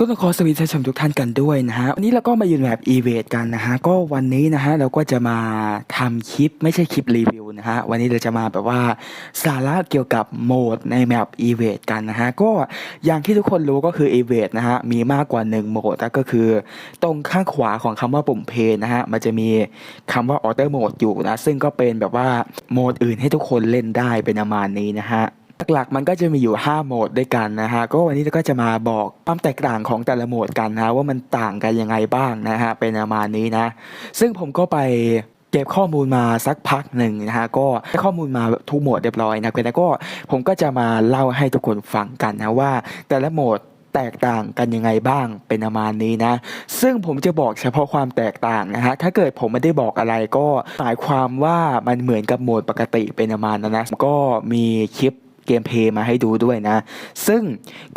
ก็ต้องขอสวัสดีท่านชมทุกท่านกันด้วยนะฮะวันนี้เราก็มาอยู่ในแบบอีเวนต์กันนะฮะก็วันนี้นะฮะเราก็จะมาทำคลิปไม่ใช่คลิปรีวิวนะฮะวันนี้เราจะมาแบบว่าสาระเกี่ยวกับโหมดในแมปอีเวนต์กันนะฮะก็อย่างที่ทุกคนรู้ก็คืออีเวนต์นะฮะมีมากกว่า 1 โหมดก็คือ ตรงข้างขวาของคำว่าปุ่มเพย์นะฮะมันจะมีคำว่าออเตอร์โหมดอยู่นะซึ่งก็เป็นแบบว่าโหมดอื่นให้ทุกคนเล่นได้เป็นประมาณนี้นะฮะ หลักๆ มันก็จะมีอยู่ 5 โหมดด้วยกันนะฮะก็วันนี้ก็จะมาบอกความแตกต่างของแต่ละโหมดกันนะว่ามันต่างกันยังไงบ้างนะฮะเป็นประมาณนี้นะ ซึ่งผมก็ไปเก็บข้อมูลมาสักพักหนึ่งนะฮะก็ได้ข้อมูลมาทุกโหมดเรียบร้อยนะแล้วก็ผมก็จะมาเล่าให้ทุกคนฟังกันนะว่า แต่ละโหมดแตกต่างกันยังไงบ้างเป็นประมาณนี้นะ ซึ่งผมจะบอกเฉพาะความแตกต่างนะฮะถ้าเกิดผมไม่ได้บอกอะไรก็หมายความว่ามันเหมือนกับโหมดปกติเป็นประมาณนั้นนะก็มีคลิป เกมเพย์มาให้ดูด้วยนะ ซึ่ง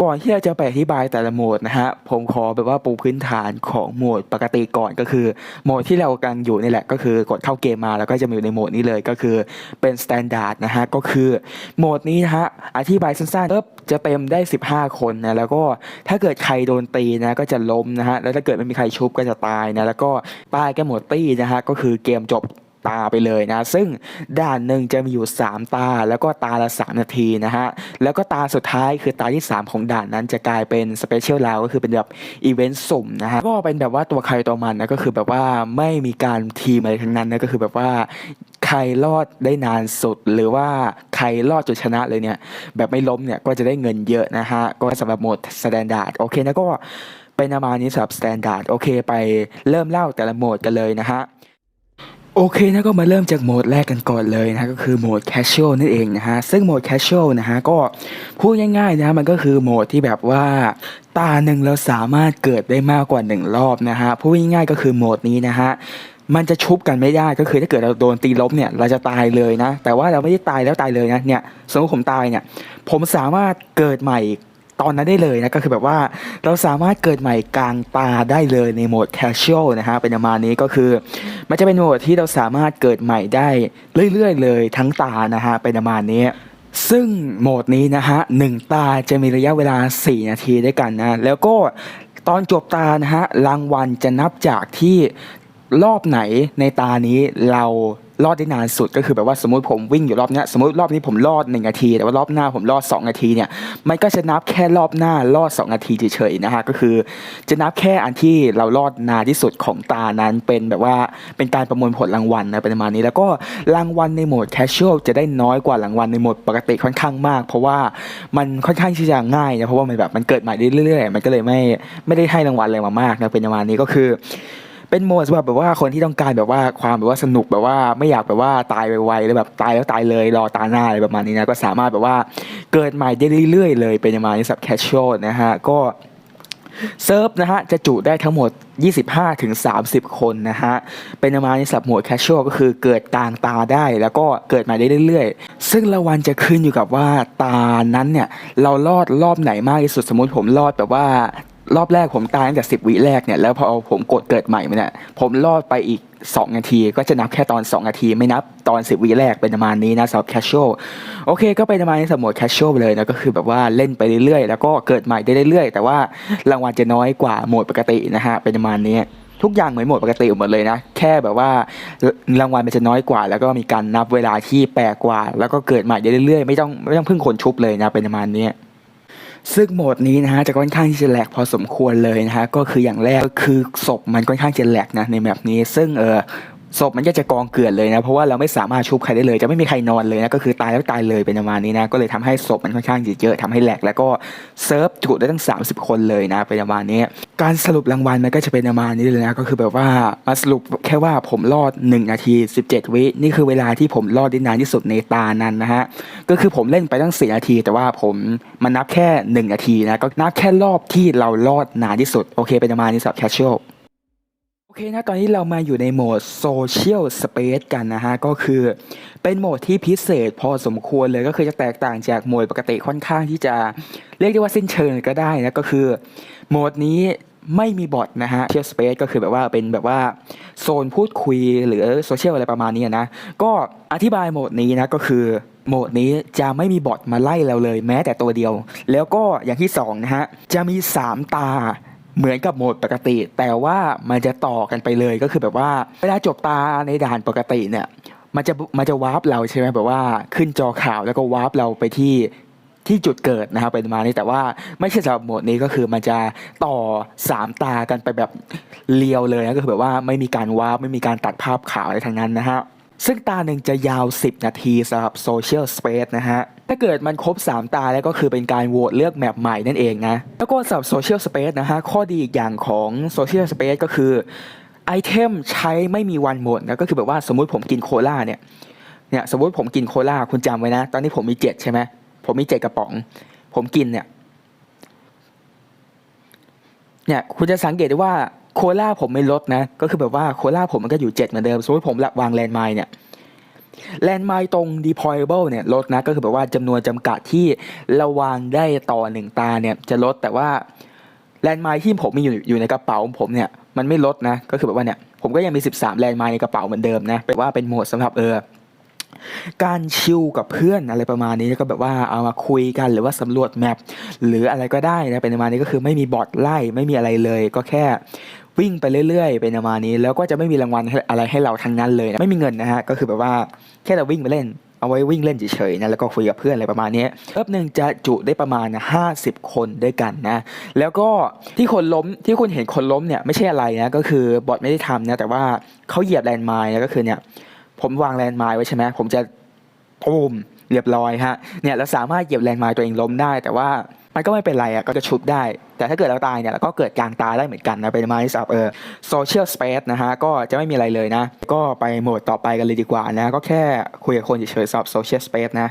ก่อนที่เราจะไปอธิบายแต่ละโหมดนะฮะ ผมขอแบบว่าปูพื้นฐานของโหมดปกติก่อนก็คือ โหมดที่เรากำลังอยู่นี่แหละ ก็คือกดเข้าเกมมาแล้วก็จะมาอยู่ในโหมดนี้เลยก็คือเป็นสแตนดาร์ดนะฮะ ก็คือโหมดนี้นะฮะ อธิบายสั้นๆปุ๊บจะเต็มได้ 15 คนนะ แล้วก็ถ้าเกิดใครโดนตีนะก็จะล้มนะฮะ แล้วถ้าเกิดไม่มีใครชุบก็จะตายนะ แล้วก็ตายกันหมดตี้นะฮะ ก็คือเกมจบ ตาไปเลยนะ ซึ่งด่านหนึ่งจะมีอยู่ 3 ตา แล้วก็ตาละ 3 นาทีนะฮะ แล้วก็ตาสุดท้ายคือตาที่ 3 ของด่านนั้นจะกลายเป็นสเปเชียลลาวก็คือเป็นแบบอีเวนต์สุ่มนะฮะ ก็เป็นแบบว่าตัวใครตัวมันนะก็คือแบบว่าไม่มีการทีมอะไรทั้งนั้นนะก็คือแบบว่าใครรอดได้นานสุด หรือว่าใครรอดจนชนะเลยเนี่ย แบบไม่ล้มเนี่ยก็จะได้เงินเยอะนะฮะ ก็สำหรับโหมดสแตนดาร์ดโอเคนะก็เป็นประมาณนี้สำหรับสแตนดาร์ดโอเคไปเริ่มเล่าแต่ละโหมดกันเลยนะฮะ โอเคนะก็มาเริ่มจากโหมดแรกกันก่อนเลยนะก็คือโหมด casual นั่นเองนะฮะซึ่งโหมด casual นะฮะก็พูดง่ายๆนะมันก็คือโหมดที่แบบว่าตาหนึ่งเราสามารถเกิดได้มากกว่าหนึ่งรอบนะฮะพูดง่ายๆก็คือโหมดนี้นะฮะมันจะชุบกันไม่ได้ก็คือถ้าเกิดเราโดนตีล้มเนี่ยเราจะตายเลยนะ แต่ว่าเราไม่ได้ตายแล้วตายเลยนะเนี่ยสมมติผมตายเนี่ยผมสามารถเกิดใหม่ ตอนนั้นได้เลยนะก็คือแบบว่าเราสามารถเกิดใหม่กลางตาได้เลยในโหมด casual นะฮะเป็นประมาณนี้ก็คือ มันจะเป็นโหมดที่เราสามารถเกิดใหม่ได้เรื่อยๆ เลยทั้งตานะฮะเป็นประมาณนี้ซึ่งโหมดนี้นะฮะหนึ่งตาจะมีระยะเวลา 4 นาทีด้วยกันนะแล้วก็ตอนจบตานะฮะรางวัลจะนับจากที่รอบไหนในตานี้เรา รอดได้นานสุดก็คือแบบว่าสมมติผมวิ่งอยู่รอบนี้สมมติรอบนี้ผมรอด1นาที แต่ว่ารอบหน้าผมรอด2นาทีเนี่ยมันก็จะนับแค่รอบหน้ารอด 2 นาทีเฉยๆนะฮะก็คือ จะนับแค่อันที่เรารอดนานที่สุดของตานั้นเป็นแบบว่าเป็นการประมวลผลรางวัลนะเป็นประมาณนี้ แล้วก็รางวัลในโหมด casual จะได้น้อยกว่ารางวัลในโหมดปกติค่อนข้างมาก เพราะว่ามันค่อนข้างที่จะง่ายนะเพราะว่ามันแบบมันเกิดใหม่ได้เรื่อยๆมันก็เลยไม่ไม่ได้ให้รางวัลอะไรมามากนะเป็นประมาณนี้ก็คือ เป็นโหมดสำหรับแบบว่าคนที่ต้องการแบบว่าความแบบว่าสนุกแบบว่าไม่อยากแบบว่าตายไวๆแล้วแบบตายแล้วตายเลยรอตาหน้าอะไรประมาณนี้นะก็สามารถแบบว่าเกิดใหม่ได้เรื่อยๆเลยเป็นประมาณนี้สับ casual นะฮะก็เซิร์ฟนะฮะจะจุได้ทั้งหมด 25ถึง30คนนะฮะ เป็นประมาณนี้สำหรับหมวด casual ก็คือเกิดกลางตาได้แล้วก็เกิดใหม่ได้เรื่อยๆ ซึ่งรางวัลจะขึ้นอยู่กับว่าตานั้นเนี่ย เรารอดรอบไหนมากที่สุดสมมติผมรอดแบบว่า รอบแรกผมตายตั้งแต่สิบวิแรกเนี่ยแล้วพอผมกดเกิดใหม่มาเนี่ยผมรอดไปอีก 2 นาที ก็จะนับแค่ตอน 2 นาที ไม่นับตอน 10 วิแรกเป็นประมาณนี้นะสำหรับ casual โอเค ก็เป็นประมาณนี้สำหรับโหมด casual ไปเลยนะก็คือแบบว่าเล่นไปเรื่อยๆ แล้วก็เกิดใหม่ได้เรื่อยๆ แต่ว่ารางวัลจะน้อยกว่าโหมดปกตินะฮะเป็นประมาณนี้ทุกอย่างเหมือนโหมดปกติหมดเลยนะ แค่แบบว่ารางวัลมันจะน้อยกว่า แล้วก็มีการนับเวลาที่แปลกกว่า แล้วก็เกิดใหม่ได้เรื่อยๆ ไม่ต้องไม่ต้องพึ่งคนชุบเลยนะเป็นประมาณนี้ ซึ่งโหมดนี้นะฮะจะค่อนข้างที่จะแหลกพอสมควรเลยนะฮะก็คืออย่างแรกก็คือศพมันค่อนข้างจะแหลกนะในแบบนี้ ซึ่งเออ ศพมันก็จะกองเกลื่อนเลยนะเพราะว่าเราไม่สามารถชุบใครได้เลย จะไม่มีใครนอนเลยนะก็คือตายแล้วตายเลยเป็นประมาณนี้นะก็เลยทำให้ศพมันค่อนข้างจะเยอะทำให้แหลกแล้วก็เซิร์ฟจุได้ตั้ง 30 คนเลยนะเป็นประมาณนี้ การสรุปรางวัลมันก็จะเป็นประมาณนี้เลยนะก็คือแบบว่ามาสรุปแค่ว่าผมรอด 1 นาที 17 วินี่คือเวลาที่ผมรอดได้นานที่สุดในตานั้นนะฮะก็คือผมเล่นไปตั้ง 4 นาที แต่ว่าผมมันนับแค่ 1 นาทีนะก็นับแค่รอบที่เรารอดนานที่สุดโอเคเป็นประมาณนี้สำหรับ casual โอเคนะตอนนี้เรามาอยู่ในโหมด Social Space กันนะฮะ ก็คือเป็นโหมดที่พิเศษพอสมควรเลยก็คือจะแตกต่างจากโหมดปกติค่อนข้างที่จะเรียกได้ว่าสิ้นเชิงก็ได้นะก็คือโหมดนี้ไม่มีบอทนะฮะ Social Space ก็คือแบบว่าเป็นแบบว่าโซนพูดคุยหรือโซเชียลอะไรประมาณนี้นะ ก็อธิบายโหมดนี้นะก็คือโหมดนี้จะไม่มีบอทมาไล่เราเลยแม้แต่ตัวเดียว แล้วก็อย่างที่สองนะฮะจะมี 3 ตา เหมือนกับโหมดปกติ แต่ว่ามันจะต่อกันไปเลยก็คือแบบว่าเวลาจบตาในด่านปกติเนี่ย มันจะมันจะวาร์ปเราใช่ไหมแบบว่าขึ้นจอข่าวแล้วก็วาร์ปเราไปที่ที่จุดเกิดนะครับเป็นมานี้แต่ว่าไม่ใช่สำหรับโหมดนี้ก็คือมันจะต่อสามตากันไปแบบเรียวเลยนะก็คือแบบว่าไม่มีการวาร์ปไม่มีการตัดภาพข่าวอะไรทั้งนั้นนะฮะซึ่งตาหนึ่งจะยาว 10 นาทีสำหรับ Social Space นะฮะ ถ้าเกิดมันครบ 3 ตาแล้วก็คือเป็นการโหวตเลือกแมปใหม่นั่นเองนะ แล้วก็สำหรับ Social Space นะฮะ ข้อดีอีกอย่างของ Social Space ก็คือไอเทมใช้ไม่มีวันหมดนะก็คือแบบว่าสมมุติผมกินโคลาเนี่ยเนี่ยสมมติผมกินโคลาคุณจำไว้นะ ตอนนี้ผมมีเจ็ดใช่ไหมผมมีเจ็ดกระป๋อง ผมกินเนี่ยเนี่ยคุณจะสังเกตได้ว่าโคลาผมไม่ลดนะ ก็คือแบบว่าโคลาผมมันก็อยู่เจ็ดเหมือนเดิม สมมติผมวางแลนด์ไมน์เนี่ย แลนด์ไมน์ตรง deployable เนี่ยลดนะก็คือแบบว่าจำนวนจำกัดที่เราวางได้ต่อหนึ่งตาเนี่ยจะลดแต่ว่าแลนด์ไมน์ที่ผมมีอยู่อยู่ในกระเป๋าผมเนี่ยมันไม่ลดนะก็คือแบบว่าเนี่ยผมก็ยังมี 13 แลนด์ไมน์ในกระเป๋าเหมือนเดิมนะแปลว่าเป็นโหมดสำหรับเออการชิลกับเพื่อนอะไรประมาณนี้แล้วก็แบบว่าเอามาคุยกันหรือว่าสำรวจแมปหรืออะไรก็ได้นะเป็นประมาณนี้ก็คือไม่มีบอทไล่ไม่มีอะไรเลย ก็แค่ วิ่งไปเรื่อยๆเป็นประมาณนี้ แล้วก็จะไม่มีรางวัลอะไรให้เราทั้งนั้นเลยนะไม่มีเงินนะฮะก็คือแบบว่าแค่เราวิ่งไปเล่นเอาไว้วิ่งเล่นเฉยๆนะแล้วก็คุยกับเพื่อนอะไรประมาณนี้เริ่มหนึ่งจะจุได้ประมาณ 50 คนด้วยกันนะ แล้วก็ที่คนล้มที่คุณเห็นคนล้มเนี่ยไม่ใช่อะไรนะก็คือบอทไม่ได้ทำนะแต่ว่าเขาเหยียบแลนด์ไมน์นะก็คือเนี่ยผมวางแลนด์ไมน์ไว้ใช่ไหมผมจะตูมเรียบร้อยฮะเนี่ยเราสามารถเหยียบแลนด์ไมน์ตัวเองล้มได้แต่ว่า มันก็ไม่เป็นไรอะก็จะชุบได้ แต่ถ้าเกิดเราตายเนี่ยเราก็เกิดกลางตาได้เหมือนกันนะเป็นไม้สับเออโซเชียลสเปซนะฮะก็จะไม่มีอะไรเลยนะ ก็ไปโหมดต่อไปกันเลยดีกว่านะ ก็แค่คุยกับคนเฉยๆสอบโซเชียลสเปซนะ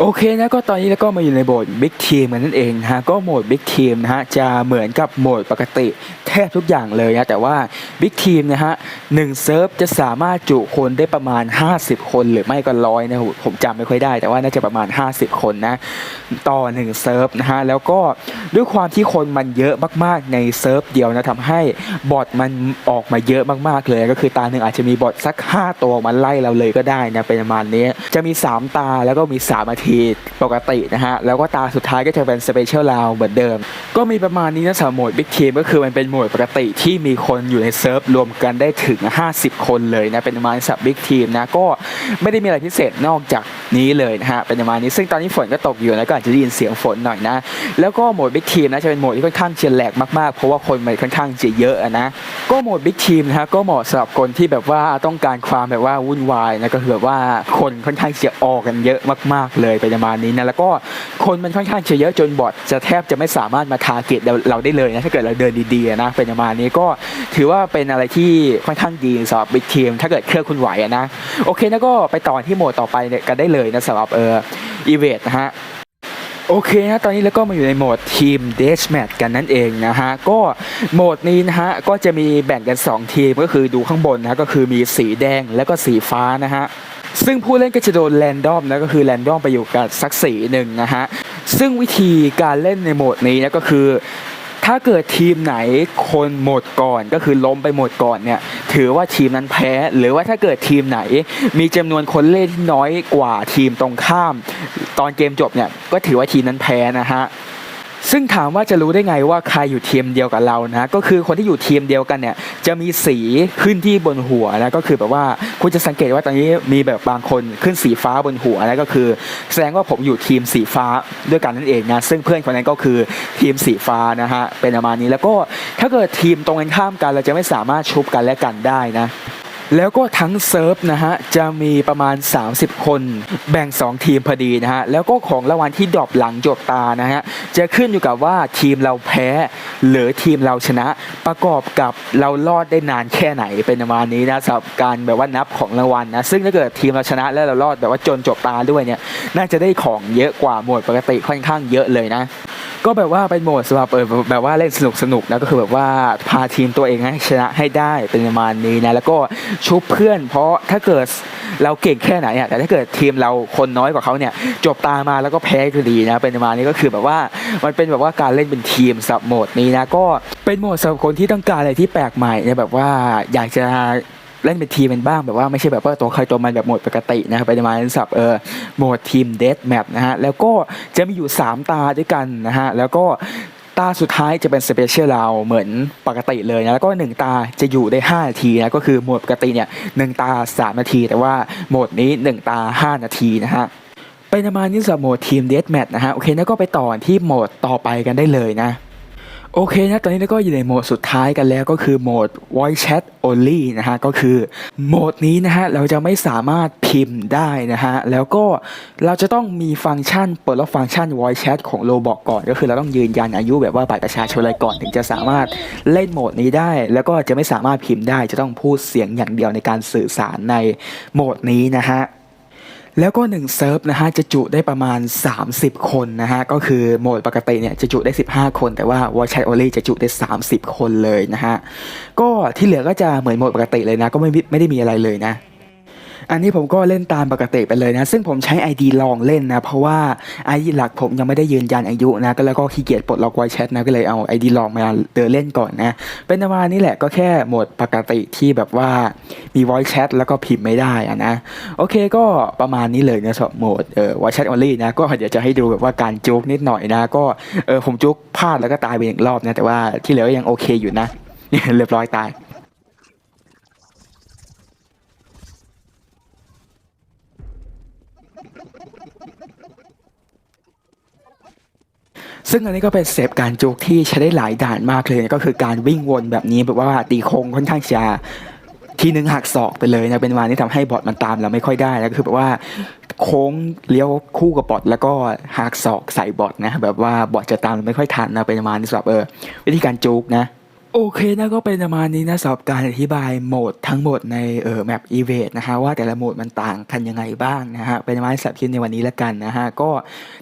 โอเคนะก็ตอนนี้แล้วก็มาอยู่ในโหมด Big Team กันนั่นเองนะฮะก็โหมด Big Team นะฮะจะเหมือนกับโหมดปกติแทบทุกอย่างเลยนะแต่ว่า Big Team นะฮะหนึ่งเซิร์ฟจะสามารถจุคนได้ประมาณ 50 คนหรือไม่ก็ร้อยนะผมจำไม่ค่อยได้ แต่ว่าน่าจะประมาณ 50 คนนะต่อหนึ่งเซิร์ฟนะฮะแล้วก็ด้วยความที่คนมันเยอะมากๆในเซิร์ฟเดียวนะทำให้บอทมันออกมาเยอะมากๆเลยก็คือตาหนึ่งอาจจะมีบอทสัก 5 ตัวมาไล่เราเลยก็ได้นะเป็นประมาณนี้จะมี 3 ตาแล้วก็มี3นาทีปกตินะฮะ แล้วก็ตาสุดท้ายก็จะเป็นสเปเชียลลาวเหมือนเดิม ก็มีประมาณนี้นะสำหรับโหมดบิ๊กทีมก็คือมันเป็นโหมดปกติที่มีคนอยู่ในเซิร์ฟรวมกันได้ถึง 50 คนเลยนะ เป็นประมาณสับบิ๊กทีมนะ ก็ไม่ได้มีอะไรพิเศษนอกจากนี้เลยนะฮะเป็นประมาณนี้ซึ่งตอนนี้ฝนก็ตกอยู่นะก็อาจจะได้ยินเสียงฝนหน่อยนะ แล้วก็โหมด Big Team นะจะเป็นโหมดที่ค่อนข้างเฉียแหลกมากๆ เพราะว่าคนมันค่อนข้างจะเยอะนะก็โหมด Big Team นะฮะก็เหมาะสำหรับคนที่แบบว่าต้องการความแบบว่าวุ่นวายนะก็คือแบบว่าคนค่อนข้างจะออกกันเยอะมาก ๆ เลยเป็นประมาณนี้นะแล้วก็คนมันค่อนข้างจะเยอะจนบอทจะแทบจะไม่สามารถมาทาร์เก็ตเราได้เลยนะถ้าเกิดเราเดินดีๆนะเป็นประมาณนี้ก็ถือว่าเป็นอะไรที่ค่อนข้างดีสำหรับ Big Team ถ้าเกิดเครื่องคุณไหวนะโอเคแล้วก็ไปต่อที่โหมดต่อไปเนี่ยกันได้เลยลยนะสำหรับเอออีเวนต์นะฮะโอเคนะตอนนี้แล้วก็มาอยู่ในโหมดทีมเดชแมทกันนั่นเองนะฮะ ก็โหมดนี้นะฮะ ก็จะมีแบ่งกัน 2 ทีมก็คือดูข้างบนนะะก็คือมีสีแดงแล้วก็สีฟ้านะฮะ ซึ่งผู้เล่นก็จะโดนแรนดอมนะก็คือแรนดอมไปอยู่กับสักสีหนึ่งนะฮะ ซึ่งวิธีการเล่นในโหมดนี้นะก็คือ ถ้าเกิดทีมไหนคนหมดก่อนก็คือล้มไปหมดก่อนเนี่ยถือว่าทีมนั้นแพ้ หรือว่าถ้าเกิดทีมไหน มีจำนวนคนเล่นที่น้อยกว่าทีมตรงข้าม ตอนเกมจบเนี่ยก็ถือว่าทีมนั้นแพ้นะฮะ ซึ่งถามว่าจะรู้ได้ไงว่าใครอยู่ทีมเดียวกับเรานะก็คือคนที่อยู่ทีมเดียวกันเนี่ยจะมีสีขึ้นที่บนหัวนะก็คือแบบว่าคุณจะสังเกตว่าตอนนี้มีแบบบางคนขึ้นสีฟ้าบนหัวนะก็คือ แสดงว่าผมอยู่ทีมสีฟ้าด้วยกันนั่นเองนะซึ่งเพื่อนคนนั้นก็คือทีมสีฟ้านะฮะเป็นประมาณนี้แล้วก็ถ้าเกิดทีมตรงกันข้ามกันเราจะไม่สามารถชุบกันและกันได้นะ แล้วก็ทั้งเซิร์ฟนะฮะจะมีประมาณ 30 คน แบ่ง 2 ทีมพอดีนะฮะแล้วก็ของรางวัลที่ดรอปหลังจบตานะฮะจะขึ้นอยู่กับว่าทีมเราแพ้ หรือทีมเราชนะประกอบกับเรารอดได้นานแค่ไหนเป็นประมาณนี้นะสำหรับการแบบว่านับของรางวัลนะซึ่งถ้าเกิดทีมเราชนะแล้วเรารอดแบบว่าจนจบตาด้วยเนี่ยน่าจะได้ของเยอะกว่าโหมดปกติค่อนข้างเยอะเลยนะก็แบบว่าเป็นโหมดสำหรับเออแบบว่าเล่นสนุกสนุกๆนะก็คือแบบว่าพาทีมตัวเองให้ชนะให้ได้เป็นประมาณนี้นะแล้วก็ชุบเพื่อน เพราะถ้าเกิดเราเก่งแค่ไหนอะแต่ถ้าเกิดทีมเราคนน้อยกว่าเขาเนี่ยจบตามาแล้วก็แพ้ก็ดีนะเป็นมานี้ก็คือแบบว่ามันเป็นแบบว่าการเล่นเป็นทีมสับโหมดนี้นะก็เป็นโหมดสำหรับคนที่ต้องการอะไรที่แปลกใหม่เนี่ยแบบว่าอยากจะเล่นเป็นทีมเป็นบ้างแบบว่าไม่ใช่แบบว่าตัวใครตัวมันแบบโหมดปกตินะครับเป็นประมาณสับเออโหมดทีมเดสแมปนะฮะแล้วก็จะมีอยู่ 3 ตาด้วยกันนะฮะแล้วก็ ตาสุดท้ายจะเป็นสเปเชียลเราเหมือนปกติเลยนะแล้วก็หนึ่งตาจะอยู่ได้ 5 นาทีนะก็คือโหมดปกติเนี่ยหนึ่งตา 3 นาที แต่ว่าโหมดนี้ 1 ตา 5 นาทีนะฮะเป็นประมาณนี้สำหรับโหมดทีมเดสแมทนะฮะโอเคแล้วก็ไปต่อที่โหมดต่อไปกันได้เลยนะ โอเคนะ ตอนนี้เราก็อยู่ในโหมดสุดท้ายกันแล้วก็คือโหมด voice chat only นะฮะ ก็คือโหมดนี้นะฮะ เราจะไม่สามารถพิมพ์ได้นะฮะ แล้วก็เราจะต้องมีฟังก์ชันเปิดรับฟังก์ชัน voice chat ของ Roblox ก่อน ก็คือเราต้องยืนยันอายุแบบว่าบัตรประชาชนอะไรก่อน ถึงจะสามารถเล่นโหมดนี้ได้ แล้วก็จะไม่สามารถพิมพ์ได้ จะต้องพูดเสียงอย่างเดียวในการสื่อสารในโหมดนี้นะฮะ แล้วก็1เซิร์ฟนะฮะจะจุได้ประมาณ 30 คนนะฮะก็คือโหมดปกติเนี่ยจะจุได้ 15 คน แต่ว่าวอชัยโอลี่จะจุได้ 30 คนเลยนะฮะก็ที่เหลือก็จะเหมือนโหมดปกติเลยนะ ก็ไม่ไม่ได้มีอะไรเลยนะ อันนี้ผมก็เล่นตามปกติไปเลยนะ ซึ่งผมใช้ ID ลองเล่นนะ เพราะว่า ID หลักผมยังไม่ได้ยืนยันอายุนะ ก็แล้วก็ขี้เกียจปลดล็อกไวแชทนะ ก็เลยเอา ID ลองมาเดินเล่นก่อนนะ เป็นประมาณนี้แหละก็แค่โหมดปกติที่แบบว่ามี voice chat แล้วก็พิมพ์ไม่ได้อะนะ โอเคก็ประมาณนี้เลยนะสำหรับโหมดเอ่อ voice chat only นะ ก็เดี๋ยวจะให้ดูแบบว่าการจุกนิดหน่อยนะ ก็เออผมจุกพลาดแล้วก็ตายไปหนึ่งรอบนะ แต่ว่าที่เหลือยังโอเคอยู่นะเรียบร้อยตาย ซึ่งอันนี้ก็เป็นเซฟการจุกที่ใช้ได้หลายด่านมากเลยก็คือการวิ่งวนแบบนี้แบบว่าตีโค้งค่อนข้างจะทีหนึ่งหักศอกไปเลยนะเป็นวันที่ทำให้บอดมันตามเราไม่ค่อยได้นะก็คือแบบว่าโค้งเลี้ยวคู่กับบอดแล้วก็หักศอกใส่บอดนะแบบว่าบอดจะตามเราไม่ค่อยทันนะเป็นวานที่สำหรับเออวิธีการจุกนะ โอเคนะก็เป็นประมาณนี้นะสำหรับการอธิบายโหมดทั้งหมดในเออแมปอีเวนต์นะฮะว่าแต่ละโหมดมันต่างกันยังไงบ้างนะฮะเป็นประมาณสับคลิปในวันนี้ล้วกันนะฮะก็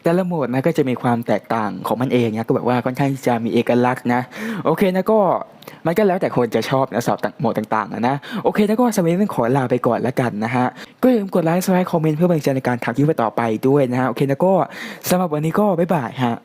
แต่ละโหมดนะก็จะมีความแตกต่างของมันเองนะก็แบบว่าค่อนข้างจะมีเอกลักษณ์นะโอเคนะก็มันก็แล้วแต่คนจะชอบนะสำหรับโหมดต่างๆนะโอเคแล้วก็สำหรับวันนี้ต้องขอลาไปก่อนล้วกันนะฮะก็อย่าลืมกดไลค์ subscribe คอมเมนต์เพื่อเป็นกำลังใจในการทำคลิปต่อไปด้วยนะฮะโอเคแล้วก็สำหรับวันนี้ก็บ๊ายบายฮะ